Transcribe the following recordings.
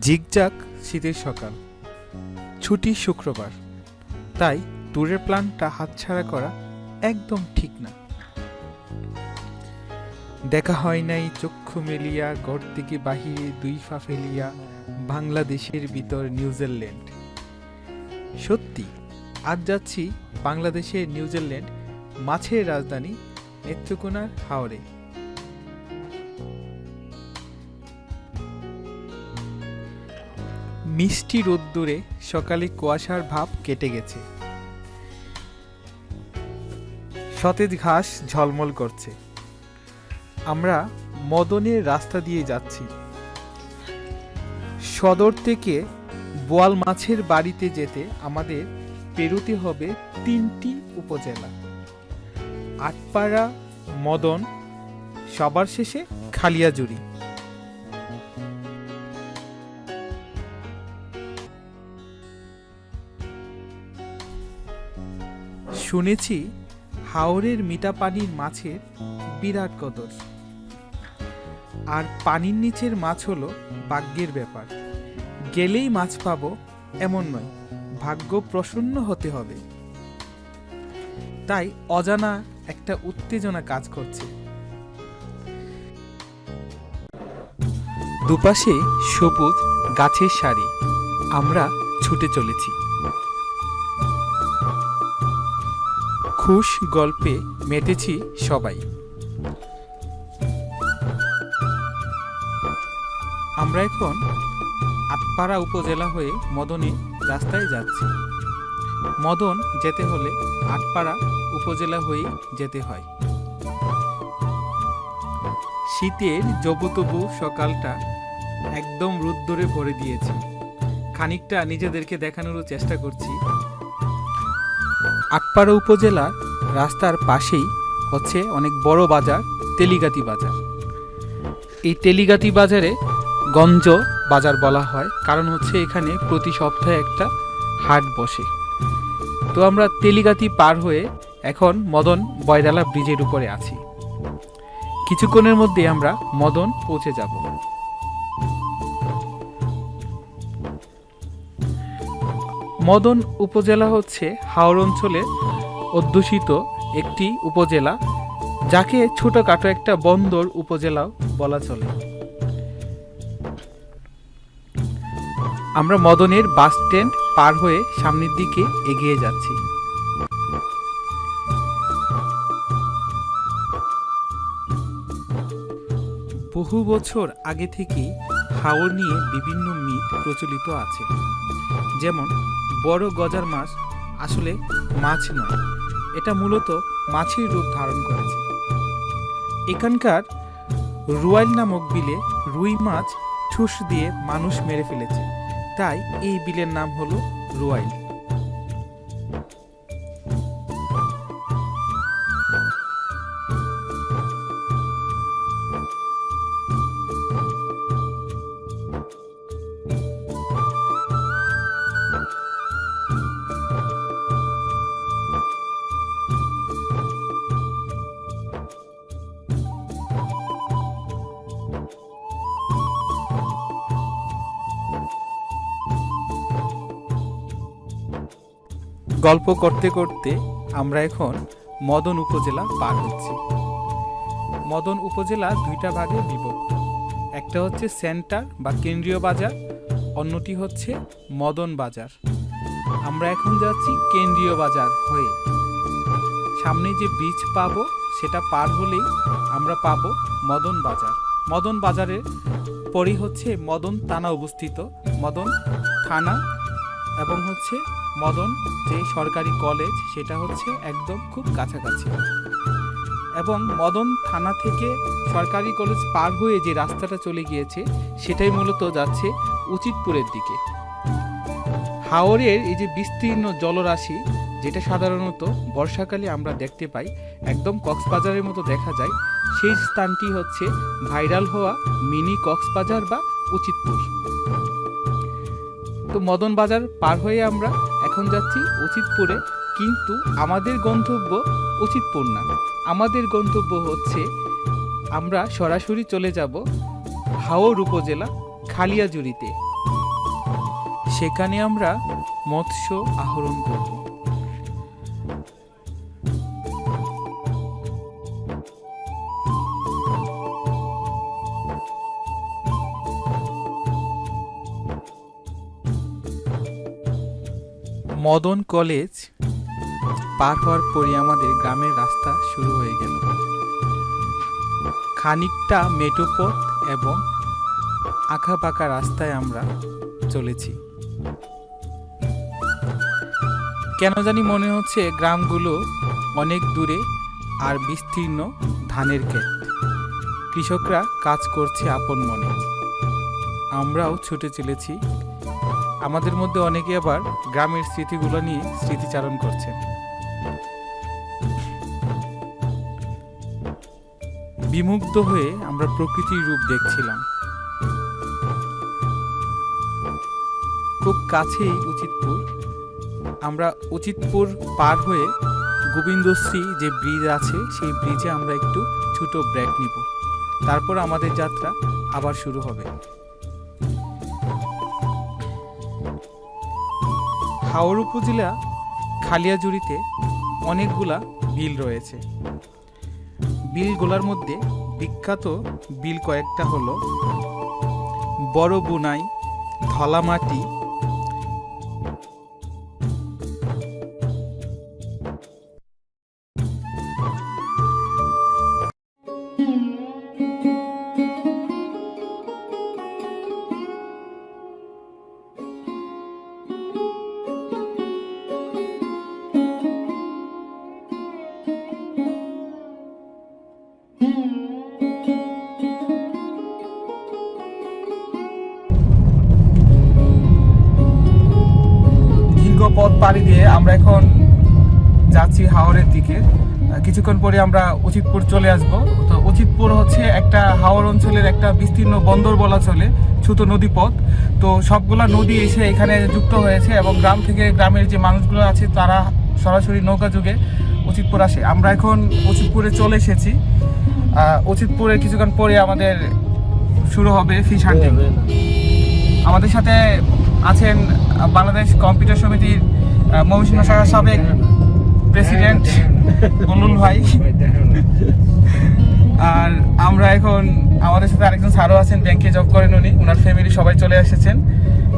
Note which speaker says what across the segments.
Speaker 1: Zigzag শীতের সকাল। ছুটি শুক্রবার। তাই ট্যুরের প্ল্যানটা হাতছাড়া করা একদম ঠিক না। দেখা হয় নাই চক্ষু মেলিয়া, ঘর থেকে বাহিরে দুই ফা ফেলিয়া বাংলাদেশের ভিতর নিউজিল্যান্ড। সত্যি, আজ যাচ্ছি বাংলাদেশের নিউজিল্যান্ড মাছের রাজধানী নেত্রকোনার হাওড়ে মিষ্টি রোদ্দুরে সকালে কুয়াশার ভাব কেটে গেছে। সতেজ ঘাস ঝলমল করছে। আমরা মদনের রাস্তা দিয়ে যাচ্ছি। সদর থেকে বোয়াল মাছের বাড়িতে যেতে আমাদের পেরোতে হবে তিনটি উপজেলা। আটপাড়া, মদন, সবার শেষে খালিয়াজুড়ি। শুনেছি হাওরের মিঠা পানির মাছের বিরাট কদর। আর পানির নিচের মাছ হলো ভাগ্যের ব্যাপার। গেলেই মাছ পাবো এমন নয়, ভাগ্য প্রসন্ন হতে হবে। তাই অজানা একটা উত্তেজনা কাজ করছে। দুপাশে সবুজ গাছের সারি, আমরা ছুটে চলেছি। খুশ গল্পে মেতেছি সবাই। আমরা এখন আটপাড়া উপজেলা হয়ে মদনে রাস্তায় যাচ্ছি। মদন যেতে হলে আটপাড়া উপজেলা হয়ে যেতে হয়। শীতের জবুতবু সকালটা একদম রুদ্দরে ভরে দিয়েছে। খানিকটা নিজেদেরকে দেখানোরও চেষ্টা করছি। আটপাড়া উপজেলার রাস্তার পাশেই হচ্ছে অনেক বড় বাজার, তেলিগাতি বাজার। এই তেলিগাতি বাজারে গঞ্জ বাজার বলা হয়। কারণ হচ্ছে এখানে প্রতি সপ্তাহে একটা হাট বসে। তো আমরা তেলিগাতি পার হয়ে এখন মদন বয়ডালা ব্রিজের উপরে আছি। কিছুক্ষণের মধ্যে আমরা মদন পৌঁছে যাব। মদন উপজেলা হচ্ছে হাওড় অঞ্চলের অধ্যুষিত একটি উপজেলা, যাকে ছোটখাটো একটা বন্দর উপজেলাও বলা চলে। আমরা মদনের বাস স্ট্যান্ড পার হয়ে সামনের দিকে এগিয়ে যাচ্ছি। বহু বছর আগে থেকেই হাওড় নিয়ে বিভিন্ন মিথ প্রচলিত আছে। যেমন বড় গজার মাছ আসলে মাছ নয়। এটা মূলত মাছের রূপ ধারণ করেছে। এখানকার রুয়াইল নামক বিলে রুই মাছ ঠুস দিয়ে মানুষ মেরে ফেলেছে। তাই এই বিলের নাম হলো রুয়াইল। গল্প করতে করতে আমরা এখন মদন উপজেলা পার হচ্ছি। মদন উপজেলা দুইটা ভাগে বিভক্ত। একটা হচ্ছে সেন্টার বা কেন্দ্রীয় বাজার, অন্যটি হচ্ছে মদন বাজার। আমরা এখন যাচ্ছি কেন্দ্রীয় বাজার হয়ে। সামনে যে বীজ পাব, সেটা পার হলেই আমরা পাব মদন বাজার। মদন বাজারের পরই হচ্ছে মদন থানা অবস্থিত। মদন থানা এবং হচ্ছে মদন, যে সরকারি কলেজ, সেটা হচ্ছে একদম খুব কাছাকাছি। এবং মদন থানা থেকে সরকারি কলেজ পার হয়ে যে রাস্তাটা চলে গিয়েছে, সেটাই মূলত যাচ্ছে উচিতপুরের দিকে। হাওরের এই যে বিস্তীর্ণ জলরাশি, যেটা সাধারণত বর্ষাকালে আমরা দেখতে পাই, একদম কক্সবাজারের মতো দেখা যায়, সেই স্থানটি হচ্ছে ভাইরাল হওয়া মিনি কক্সবাজার বা উচিতপুর। তো মদন বাজার পার হয়ে আমরা এখন যাচ্ছি অচিতপুরে কিন্তু আমাদের গন্তব্য উচিতপুর না। আমাদের গন্তব্য হচ্ছে আমরা সরাসরি চলে যাব হাওর উপজেলা খালিয়াজুড়িতে। সেখানে আমরা মৎস্য আহরণ করব। মদন কলেজ পার হওয়ার পরই আমাদের গ্রামের রাস্তা শুরু হয়ে গেল। খানিকটা মেটো পথ এবং আঁকা পাকা রাস্তায় আমরা চলেছি। কেন জানি মনে হচ্ছে গ্রামগুলো অনেক দূরে আর বিস্তীর্ণ ধানের ক্ষেত। কৃষকরা কাজ করছে আপন মনে। আমরাও ছুটে চলেছি আমাদের মধ্যে অনেকে আবার গ্রামের স্মৃতিগুলো নিয়ে স্মৃতিচারণ করছেন বিমুগ্ধ হয়ে আমরা প্রকৃতির রূপ দেখছিলাম। খুব কাছেই উচিতপুর। আমরা উচিতপুর পার হয়ে গোবিন্দশ্রী যে ব্রিজ আছে, সেই ব্রিজে আমরা একটু ছোট ব্রেক নিব। তারপর আমাদের যাত্রা আবার শুরু হবে। হাওড় উপজেলা খালিয়াজুড়িতে অনেকগুলা বিল রয়েছে। বিলগুলোর মধ্যে বিখ্যাত বিল কয়েকটা হল বড় বুনাই, ধলামাটি আমরা এখন যাচ্ছি হাওড়ের দিকে। কিছুক্ষণ পরে আমরা উচিতপুর চলে আসব। তো উচিতপুর হচ্ছে একটা হাওড় অঞ্চলের একটা বিস্তীর্ণ বন্দর বলা চলে ছোট নদী পথ তো সবগুলা নদী এসে এখানে যুক্ত হয়েছে এবং গ্রাম থেকে গ্রামের যে মানুষগুলো আছে তারা সরাসরি নৌকা যুগে উচিতপুর আসে। আমরা এখন উচিতপুরে চলে এসেছি। উচিতপুরে কিছুক্ষণ পরে আমাদের শুরু হবে ফিশ হান্টিং আমাদের সাথে আছেন বাংলাদেশ কম্পিউটার সমিতির ময়মনসিংহ শাখার সাবেক প্রেসিডেন্ট বলুল ভাই। আর আমরা এখন আমাদের সাথে আরেকজন স্যারও আছেন, ব্যাংকে জব করেন উনি। ওনার ফ্যামিলি সবাই চলে এসেছেন।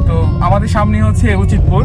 Speaker 1: তো আমাদের সামনে হচ্ছে উচিতপুর।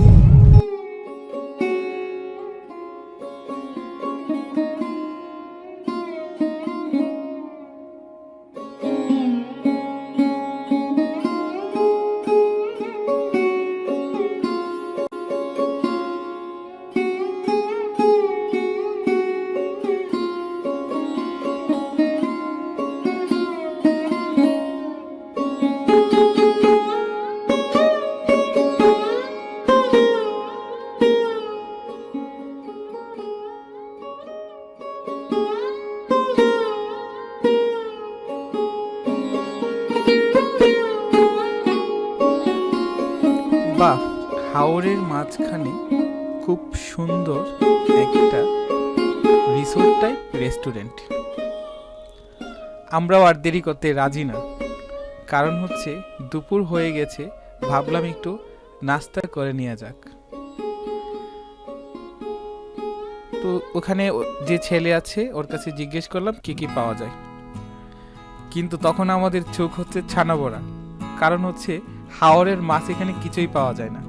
Speaker 1: রিসোর্ট টাইপ রেস্টুরেন্ট আমরাও আর দেরি করতে রাজি না। কারণ হচ্ছে, দুপুর হয়ে গেছে, ভাবলাম একটু নাস্তা করে নেওয়া যাক। তো ওখানে যে ছেলে আছে, ওর কাছে জিজ্ঞেস করলাম, কি কি পাওয়া যায়। কিন্তু তখন আমাদের চোখ হচ্ছে ছানা বড়া কারণ হচ্ছে, হাওরের মাছ এখানে কিছুই পাওয়া যায় না।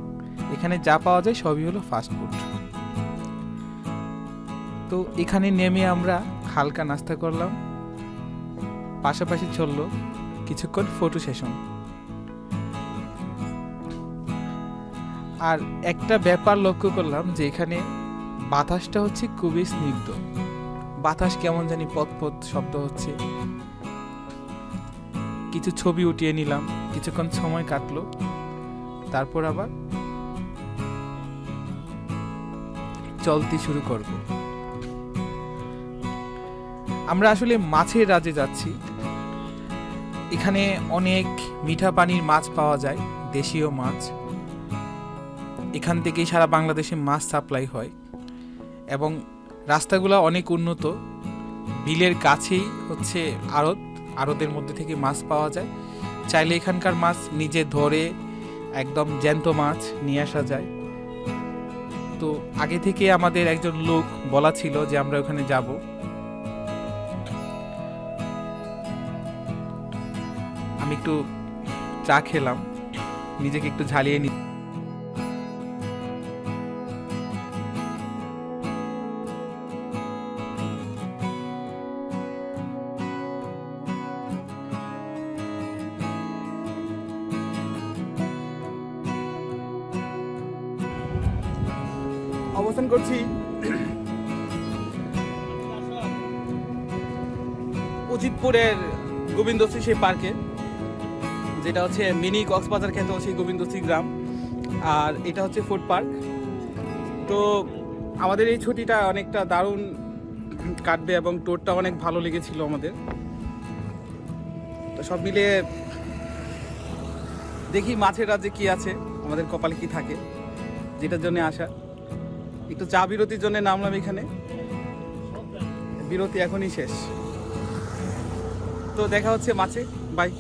Speaker 1: এখানে যা পাওয়া যায় সবই হলো ফাস্ট ফুড তো এখানে নেমে আমরা হালকা নাস্তা করলাম। পাশাপাশি চলল কিছুক্ষণ ফটো সেশন আর একটা ব্যাপার লক্ষ্য করলাম যে এখানে বাতাসটা হচ্ছে খুবই স্নিগ্ধ। বাতাস কেমন জানি পথ পথ শব্দ হচ্ছে। কিছু ছবি উঠিয়ে নিলাম, কিছুক্ষণ সময় কাটলো। তারপর আবার চলতে শুরু করব। আমরা আসলে মাছের রাজে যাচ্ছি। এখানে অনেক মিঠা পানির মাছ পাওয়া যায়, দেশীয় মাছ। এখান থেকেই সারা বাংলাদেশে মাছ সাপ্লাই হয় এবং রাস্তাগুলো অনেক উন্নত। বিলের কাছেই হচ্ছে আড়ত, আড়তের মধ্যে থেকে মাছ পাওয়া যায়। চাইলে এখানকার মাছ নিজে ধরে একদম জ্যান্ত মাছ নিয়ে আসা যায়। তো আগে থেকে আমাদের একজন লোক বলা ছিল যে আমরা ওখানে যাব। আমি একটু চা খেলাম। নিজেকে একটু ঝালিয়ে নি অবস্থান করছি। উজিতপুরের গোবিন্দশ্রী সেই পার্কে। যেটা হচ্ছে মিনি কক্সবাজার খ্যাত সেই গোবিন্দশ্রী গ্রাম। আর এটা হচ্ছে ফুড পার্ক। তো আমাদের এই ছুটিটা অনেকটা দারুণ কাটবে এবং টোরটা অনেক ভালো লেগেছিল আমাদের। তো সব মিলে দেখি মাছের রাজ্যে কি আছে, আমাদের কপালে কি থাকে, যেটার জন্য আসা একটু চা বিরতির জন্য নামলাম এখানে। বিরতি এখনই শেষ। তো দেখা হচ্ছে মাছে বাই